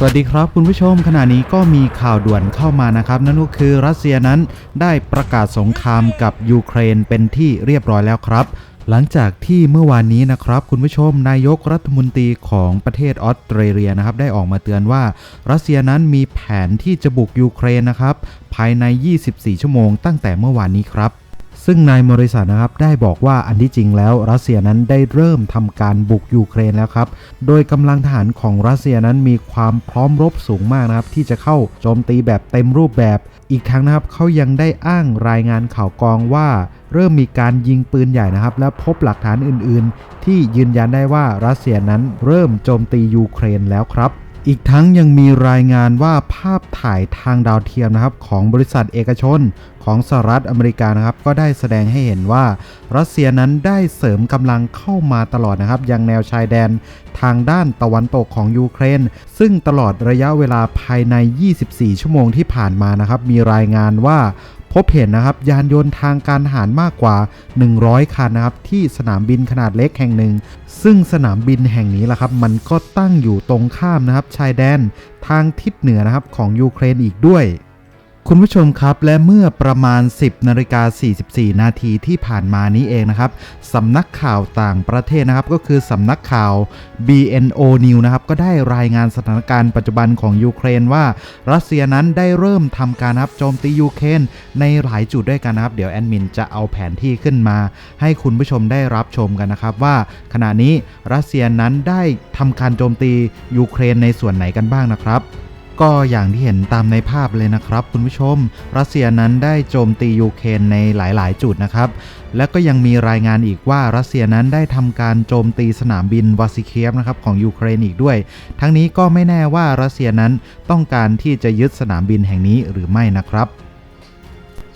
สวัสดีครับคุณผู้ชมขณะนี้ก็มีข่าวด่วนเข้ามานะครับ นั่นก็คือรัสเซียนั้นได้ประกาศสงครามกับยูเครนเป็นที่เรียบร้อยแล้วครับ หลังจากที่เมื่อวานนี้นะครับ คุณผู้ชมนายกรัฐมนตรีของประเทศออสเตรเลียนะครับ ได้ออกมาเตือนว่า รัสเซียนั้นมีแผนที่จะบุกยูเครนนะครับ ภายใน 24 ชั่วโมงตั้งแต่เมื่อวานนี้ครับ ซึ่งนายมริสันนะครับได้บอกว่าอันที่จริงแล้ว รัสเซียนั้นได้เริ่มทำการบุกยูเครนแล้วครับ โดยกำลังทหารของรัสเซียนั้นมีความพร้อมรบสูงมากนะครับ ที่จะเข้าโจมตีแบบเต็มรูปแบบ อีกทั้งนะครับเขายังได้อ้างรายงานข่าวกองว่า เริ่มมีการยิงปืนใหญ่นะครับ และพบหลักฐานอื่น ๆ ที่ยืนยันได้ว่ารัสเซียนั้นเริ่มโจมตียูเครนแล้วครับ อีกทั้งยังมีรายงานว่าภาพถ่ายทางดาวเทียมนะครับ ของบริษัทเอกชนของสหรัฐอเมริกานะครับ ก็ได้แสดงให้เห็นว่า รัสเซียนั้นได้เสริมกำลังเข้ามาตลอดนะครับ ยังแนวชายแดนทางด้านตะวันตกของยูเครน ซึ่งตลอดระยะเวลาภายใน 24 ชั่วโมงที่ผ่านมานะครับ มีรายงานว่า พบเห็นนะครับยานยนต์ทางการทหารมากกว่า 100 คันนะครับที่สนามบินขนาดเล็กแห่งหนึ่ง ซึ่งสนามบินแห่งนี้แหละครับ มันก็ตั้งอยู่ตรงข้ามนะครับชายแดนทางทิศเหนือนะครับของยูเครนอีกด้วย คุณผู้ชมครับและเมื่อประมาณ 10นาฬิกา44 นาทีที่ผ่านมานี้เองนะครับสำนักข่าวต่างประเทศนะครับ ก็คือสำนักข่าว BNO News นะครับ ก็ได้รายงานสถานการณ์ปัจจุบันของยูเครนว่า รัสเซียนั้นได้เริ่มทำการนะครับโจมตียูเครนในหลายจุดด้วยกันนะครับ เดี๋ยวแอดมินจะเอาแผนที่ขึ้นมา ให้คุณผู้ชมได้รับชมกันนะครับ ว่าขณะนี้รัสเซียนั้นได้ทำการโจมตียูเครนในส่วนไหนกันบ้างนะครับ ก็อย่างที่เห็นตามในภาพเลยนะครับ คุณผู้ชม รัสเซียนั้นได้โจมตียูเครนในหลายๆ จุดนะครับ และก็ยังมีรายงานอีกว่ารัสเซียนั้นได้ทำการโจมตีสนามบินวาซิเคียฟนะครับของยูเครนอีกด้วย ทั้งนี้ก็ไม่แน่ว่ารัสเซียนั้นต้องการที่จะยึดสนามบินแห่งนี้หรือไม่นะครับ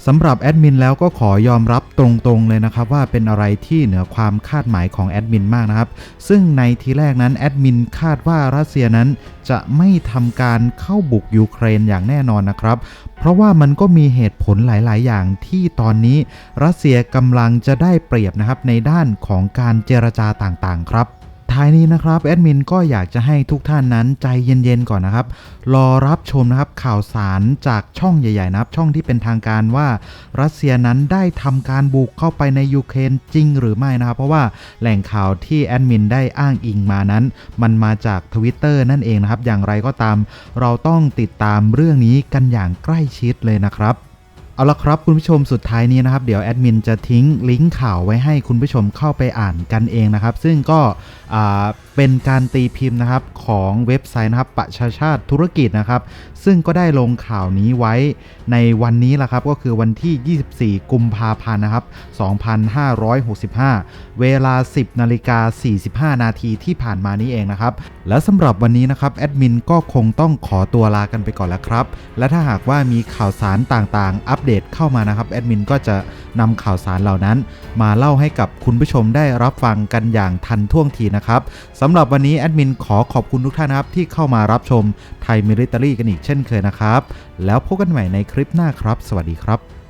สำหรับแอดมินแล้วก็ขอยอมรับตรงๆเลยนะครับว่าเป็นอะไรที่เหนือความคาดหมายของแอดมินมากนะครับ ซึ่งในทีแรกนั้นแอดมินคาดว่ารัสเซียนั้นจะไม่ทำการเข้าบุกยูเครนอย่างแน่นอนนะครับ เพราะว่ามันก็มีเหตุผลหลาย ๆ อย่างที่ตอนนี้รัสเซียกำลังจะได้เปรียบนะครับในด้านของการเจรจาต่างๆ ครับ ท้ายนี้นะครับแอดมินก็อยากจะให้ทุกท่านนั้นใจเย็นๆก่อนนะครับ รอรับชมนะครับข่าวสารจากช่องใหญ่ๆนะครับ ช่องที่เป็นทางการว่ารัสเซียนั้นได้ทำการบุกเข้าไปในยูเครนจริงหรือไม่นะครับ เพราะว่าแหล่งข่าวที่แอดมินได้อ้างอิงมานั้น มันมาจากทวิตเตอร์นั่นเองนะครับ อย่างไรก็ตาม เราต้องติดตามเรื่องนี้กันอย่างใกล้ชิดเลยนะครับ เอาละครับคุณผู้ชมสุดท้ายนี้นะครับ เดี๋ยวแอดมินจะทิ้งลิงก์ข่าวไว้ให้คุณผู้ชมเข้าไปอ่านกันเองนะครับ ซึ่งก็อ่าเป็นการตีพิมพ์นะครับของเว็บไซต์นะครับประชาชาติธุรกิจนะครับ ซึ่งก็ได้ลงข่าวนี้ไว้ในวันนี้แหละครับก็คือวันที่ 24 กุมภาพันธ์นะครับ 2565 เวลา 10นาฬิกา45 นาทีที่ผ่านมานี้เองนะครับ และสำหรับวันนี้นะครับแอดมินก็คงต้องขอตัวลากันไปก่อนแล้วครับ และถ้าหากว่ามีข่าวสารต่างๆ อัปเดตเข้ามานะครับแอดมินก็จะนำข่าวสารเหล่านั้น มาเล่าให้กับคุณผู้ชมได้รับฟังกันอย่างทันท่วงทีนะครับสำหรับวันนี้แอดมินขอขอบคุณทุกท่านนะครับ ที่เข้ามารับชมไทยมิลิเตอรี่กันอีกเช่นเคยนะครับ แล้วพบกันใหม่ในคลิปหน้าครับ สวัสดีครับ